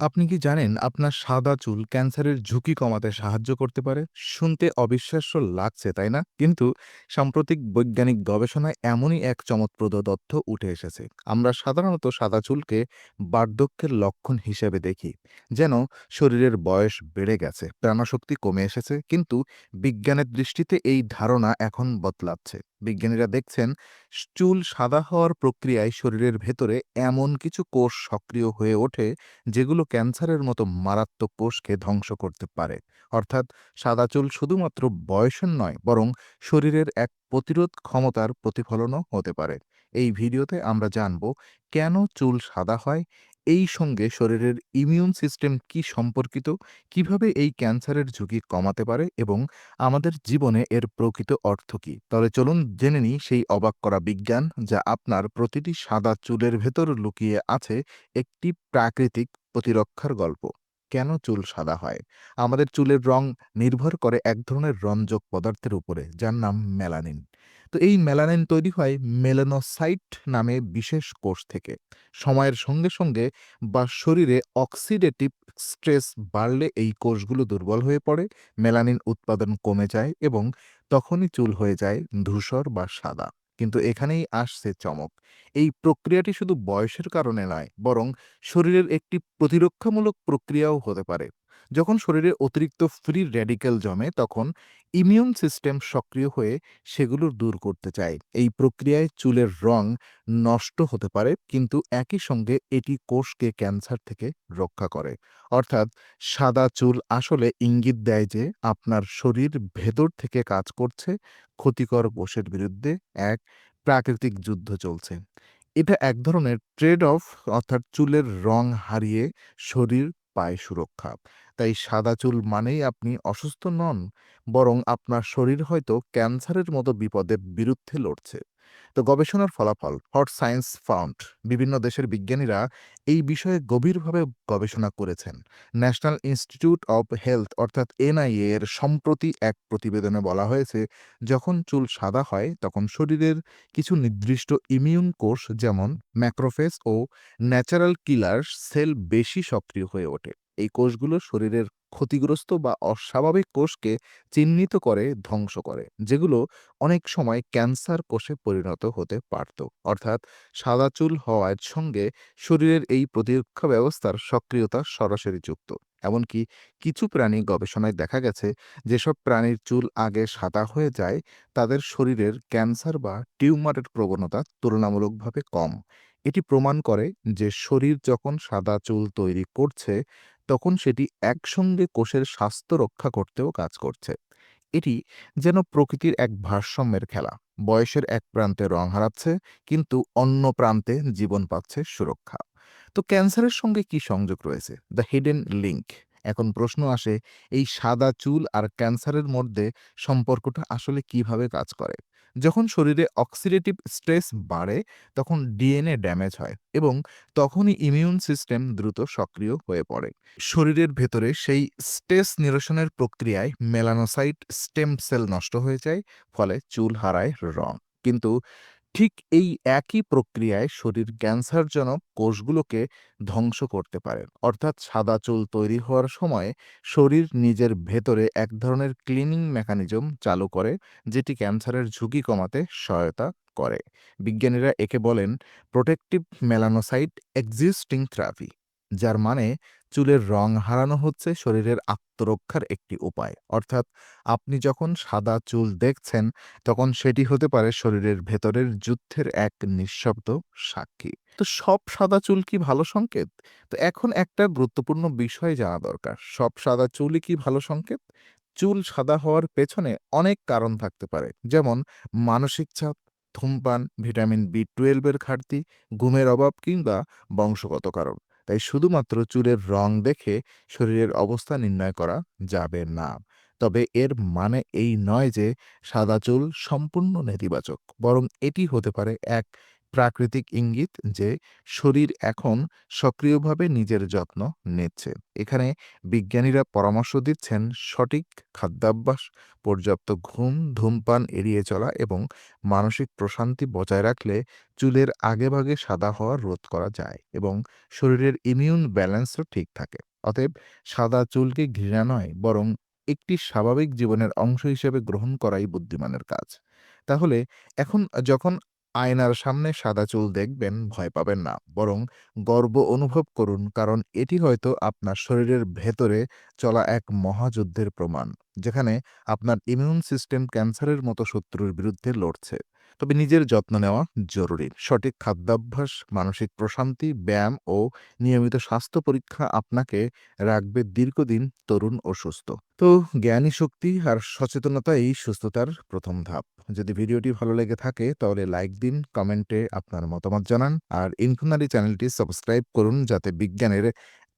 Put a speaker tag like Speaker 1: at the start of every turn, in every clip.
Speaker 1: আপনি কি জানেন আপনার সাদা চুল ক্যান্সারের ঝুঁকি কমাতে সাহায্য করতে পারে? শুনতে অবিশ্বাস্য লাগছে, তাই না? কিন্তু সাম্প্রতিক বৈজ্ঞানিক গবেষণায় এমনই এক চমকপ্রদ তথ্য উঠে এসেছে। আমরা সাধারণত সাদা চুলকে বার্ধক্যের লক্ষণ হিসেবে দেখি, যেন শরীরের বয়স বেড়ে গেছে, প্রাণশক্তি কমে এসেছে। কিন্তু বিজ্ঞানের দৃষ্টিতে এই ধারণা এখন বদলাচ্ছে। বিজ্ঞানীরা দেখছেন, চুল সাদা হওয়ার প্রক্রিয়ায় শরীরের ভেতরে এমন কিছু কোষ সক্রিয় হয়ে ওঠে, যেগুলো ক্যান্সারের মতো মারাত্মক কোষকে ধ্বংস করতে পারে। অর্থাৎ সাদা চুল শুধুমাত্র বয়সের নয়, বরং শরীরের এক প্রতিরোধ ক্ষমতার প্রতিফলনও হতে পারে। এই ভিডিওতে আমরা জানব, কেন চুল সাদা হয়? এই সঙ্গে শরীরের ইমিউন সিস্টেম কি সম্পর্কিত? কীভাবে এই ক্যান্সারের ঝুঁকি কমাতে পারে? এবং আমাদের জীবনে এর প্রকৃত অর্থ কী? তাহলে চলুন জেনে নিই সেই অবাক করা বিজ্ঞান যা আপনার প্রতিটি সাদা চুলের ভেতর লুকিয়ে আছে একটি প্রাকৃতিক প্রতিরক্ষার গল্প। কেন চুল সাদা হয়? আমাদের চুলের রং নির্ভর করে এক ধরনের রঞ্জক পদার্থের উপরে, যার নাম মেলানিন। তো এই মেলানিন তৈরি হয় মেলানোসাইট নামে বিশেষ কোষ থেকে। সময়ের সঙ্গে সঙ্গে বা শরীরে অক্সিডেটিভ স্ট্রেস বাড়লে এই কোষগুলো দুর্বল হয়ে পড়ে, মেলানিন উৎপাদন কমে যায় এবং তখনই চুল হয়ে যায় ধূসর বা সাদা। কিন্তু এখানেই আসছে চমক। এই প্রক্রিয়াটি শুধু বয়সের কারণে নয়, বরং শরীরের একটি প্রতিরক্ষামূলক প্রক্রিয়াও হতে পারে। যখন শরীরে অতিরিক্ত ফ্রি র্যাডিক্যাল জমে, তখন ইমিউন সিস্টেম সক্রিয় হয়ে সেগুলো দূর করতে চায়। এই প্রক্রিয়ায় চুলের রং নষ্ট হতে পারে, কিন্তু একই সঙ্গে এটি কোষকে ক্যান্সার থেকে রক্ষা করে। অর্থাৎ সাদা চুল আসলে ইঙ্গিত দেয় যে আপনার শরীর ভেতর থেকে কাজ করছে, ক্ষতিকর কোষের বিরুদ্ধে এক প্রাকৃতিক যুদ্ধ চলছে। এটা এক ধরনের ট্রেড অফ অর্থাৎ চুলের রং হারিয়ে শরীর পায় সুরক্ষা। তাই সাদা চুল মানেই আপনি অসুস্থ নন, বরং আপনার শরীর হয়তো ক্যান্সারের মতো বিপদের বিরুদ্ধে লড়ছে। তো গবেষণার ফলাফল হট সায়েন্স ফাউন্ড, বিভিন্ন দেশের বিজ্ঞানীরা এই বিষয়ে গভীরভাবে গবেষণা করেছেন। ন্যাশনাল ইনস্টিটিউট অব হেলথ অর্থাৎ এনআইএ এর সম্প্রতি এক প্রতিবেদনে বলা হয়েছে, যখন চুল সাদা হয় তখন শরীরের কিছু নির্দিষ্ট ইমিউন কোষ যেমন ম্যাক্রোফেস ও ন্যাচারাল কিলার সেল বেশি সক্রিয় হয়ে ওঠে। এই কোষগুলো শরীরের ক্ষতিগ্রস্ত বা অস্বাভাবিক কোষকে চিহ্নিত করে ধ্বংস করে, যেগুলো অনেক সময় ক্যান্সার কোষে পরিণত হতে পারত। অর্থাৎ সাদা চুল হওয়ার সঙ্গে শরীরের এই প্রতিরক্ষা ব্যবস্থার সক্রিয়তা সরাসরি যুক্ত। এমনকি কিছু প্রাণী গবেষণায় দেখা গেছে, যেসব প্রাণীর চুল আগে সাদা হয়ে যায়, তাদের শরীরের ক্যান্সার বা টিউমারের প্রবণতা তুলনামূলকভাবে কম। এটি প্রমাণ করে যে শরীর যখন সাদা চুল তৈরি করছে তখন সেটি একসঙ্গে কোষের স্বাস্থ্য রক্ষা করতেও কাজ করছে। এটি যেন প্রকৃতির এক ভারসাম্যের খেলা। বয়সের এক প্রান্তে রং হারাচ্ছে, কিন্তু অন্য প্রান্তে জীবন পাচ্ছে সুরক্ষা। তো ক্যান্সারের সঙ্গে কি সংযোগ রয়েছে? দ্য হিডেন লিঙ্ক এখন প্রশ্ন আসে, এই সাদা চুল আর ক্যান্সারের মধ্যে সম্পর্কটা আসলে কীভাবে কাজ করে? যখন শরীরে অক্সিডেটিভ স্ট্রেস বাড়ে, তখন ডিএনএ ড্যামেজ হয় এবং তখনই ইমিউন সিস্টেম দ্রুত সক্রিয় হয়ে পড়ে। শরীরের ভেতরে সেই স্ট্রেস নিরসনের প্রক্রিয়ায় মেলানোসাইট স্টেম সেল নষ্ট হয়ে যায়, ফলে চুল হারায় রং। কিন্তু ঠিক এই একই প্রক্রিয়ায় শরীর ক্যান্সারজনক কোষগুলোকে ধ্বংস করতে পারে। অর্থাৎ সাদা চুল তৈরি হওয়ার সময় শরীর নিজের ভেতরে এক ধরনের ক্লিনিং মেকানিজম চালু করে, যেটি ক্যান্সারের ঝুঁকি কমাতে সহায়তা করে। বিজ্ঞানীরা একে বলেন প্রোটেকটিভ মেলানোসাইট এক্সিস্টিং থেরাপি যার মানে চুলের রং হারানো হচ্ছে শরীরের আত্মরক্ষার একটি উপায়। অর্থাৎ আপনি যখন সাদা চুল দেখছেন, তখন সেটি হতে পারে শরীরের ভেতরের যুদ্ধের এক নিঃশব্দ সাক্ষী। তো সব সাদা চুল কি ভালো সংকেত? তো এখন একটা গুরুত্বপূর্ণ বিষয় জানা দরকার। সব সাদা চুলই কি ভালো সংকেত? চুল সাদা হওয়ার পেছনে অনেক কারণ থাকতে পারে। যেমন মানসিক চাপ, ধূমপান, ভিটামিন বি টুয়েলভের ঘাটতি, ঘুমের অভাব কিংবা বংশগত কারণ। তাই শুধুমাত্র চুলের রং দেখে শরীরের অবস্থা নির্ণয় করা যাবে না। তবে এর মানে এই নয় যে সাদা চুল সম্পূর্ণ নেতিবাচক, বরং এটি হতে পারে এক প্রাকৃতিক ইঙ্গিত যে শরীর এখন সক্রিয়ভাবে নিজের যত্ন নিচ্ছে। এখানে বিজ্ঞানীরা পরামর্শ দিচ্ছেন সঠিক খাদ্যাভ্যাস, পর্যাপ্ত ঘুম, ধূমপান এড়িয়ে চলা এবং মানসিক প্রশান্তি বজায় রাখলে চুলের আগেভাগে সাদা হওয়া রোধ করা যায় এবং শরীরের ইমিউন ব্যালেন্সও ঠিক থাকে। অতএব সাদা চুলকে ঘৃণা নয়, বরং একটি স্বাভাবিক জীবনের অংশ হিসেবে গ্রহণ করাই বুদ্ধিমানের কাজ। তাহলে এখন যখন আয়নার সামনে সাদা চুল দেখবেন, ভয় পাবেন না। বরং গর্ব অনুভব করুন, কারণ এটি হয়তো আপনার শরীরের ভেতরে চলা এক মহাযুদ্ধের প্রমাণ, যেখানে আপনার ইমিউন সিস্টেম ক্যান্সারের মতো শত্রুর বিরুদ্ধে লড়ছে। তবে নিজের যত্ন নেওয়া জরুরি। সঠিক খাদ্যাভ্যাস, মানসিক প্রশান্তি, ব্যায়াম ও নিয়মিত স্বাস্থ্য পরীক্ষা আপনাকে রাখবে দীর্ঘদিন তরুণ ও সুস্থ। তো জ্ঞানী শক্তি আর সচেতনতাই সুস্থতার প্রথম ধাপ। যদি ভিডিওটি ভালো লেগে থাকে তাহলে লাইক দিন, কমেন্টে আপনার মতামত জানান আর ইনফোনারি চ্যানেলটি সাবস্ক্রাইব করুন যাতে বিজ্ঞানের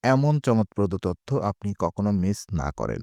Speaker 1: এমন চমৎপ্রদ তথ্য আপনি কখনো মিস না করেন।